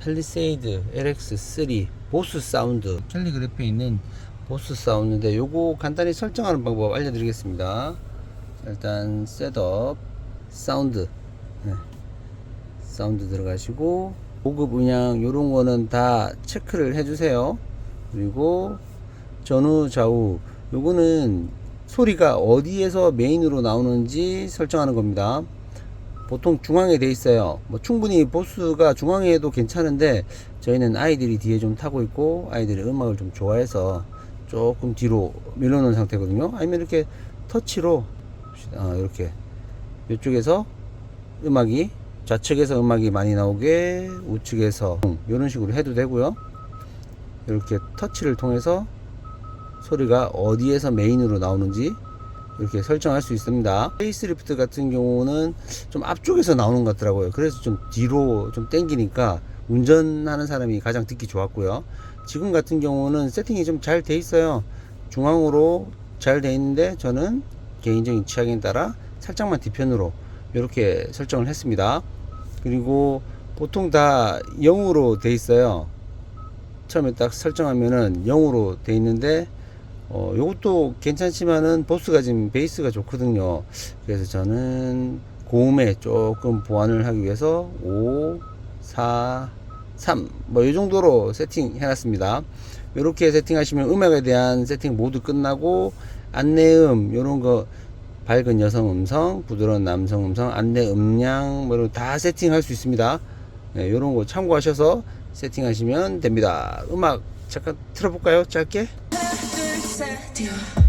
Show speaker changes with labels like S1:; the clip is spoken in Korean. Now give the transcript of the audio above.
S1: 펠리세이드 LX3 보스 사운드. 캘리그래프에 있는 보스 사운드인데 요거 간단히 설정하는 방법 알려드리겠습니다. 일단 셋업 사운드. 네. 사운드 들어가시고 고급 음량 요런 거는 다 체크를 해주세요. 그리고 전후 좌우. 요거는 소리가 어디에서 메인으로 나오는지 설정하는 겁니다 보통 중앙에 돼 있어요. 뭐 충분히 보스가 중앙에 해도 괜찮은데 저희는 아이들이 뒤에 좀 타고 있고 아이들이 음악을 좀 좋아해서 조금 뒤로 밀어놓은 상태거든요. 아니면 이렇게 터치로 아, 이렇게 이쪽에서 음악이 좌측에서 음악이 많이 나오게 우측에서 이런 식으로 해도 되고요. 이렇게 터치를 통해서 소리가 어디에서 메인으로 나오는지 이렇게 설정할 수 있습니다. 페이스리프트 같은 경우는 좀 앞쪽에서 나오는 것 같더라고요. 그래서 좀 뒤로 좀 땡기니까 운전하는 사람이 가장 듣기 좋았고요. 지금 같은 경우는 세팅이 좀 잘 돼 있어요. 중앙으로 잘 돼 있는데 저는 개인적인 취향에 따라 살짝만 뒤편으로 이렇게 설정을 했습니다. 그리고 보통 다 0으로 돼 있어요. 처음에 딱 설정하면은 0으로 돼 있는데 어, 요것도 괜찮지만은 보스가 지금 베이스가 좋거든요. 그래서 저는 고음에 조금 보완을 하기 위해서 5, 4, 3, 뭐 이 정도로 세팅 해 놨습니다. 이렇게 세팅하시면 음악에 대한 세팅 모두 끝나고 안내음 요런 거 밝은 여성 음성, 부드러운 남성 음성, 안내 음량 뭐 이런 거다 세팅할 수 있습니다. 네, 요런 거 참고하셔서 세팅하시면 됩니다. 음악 잠깐 틀어 볼까요? 짧게?
S2: 둘, 셋, 뛰어.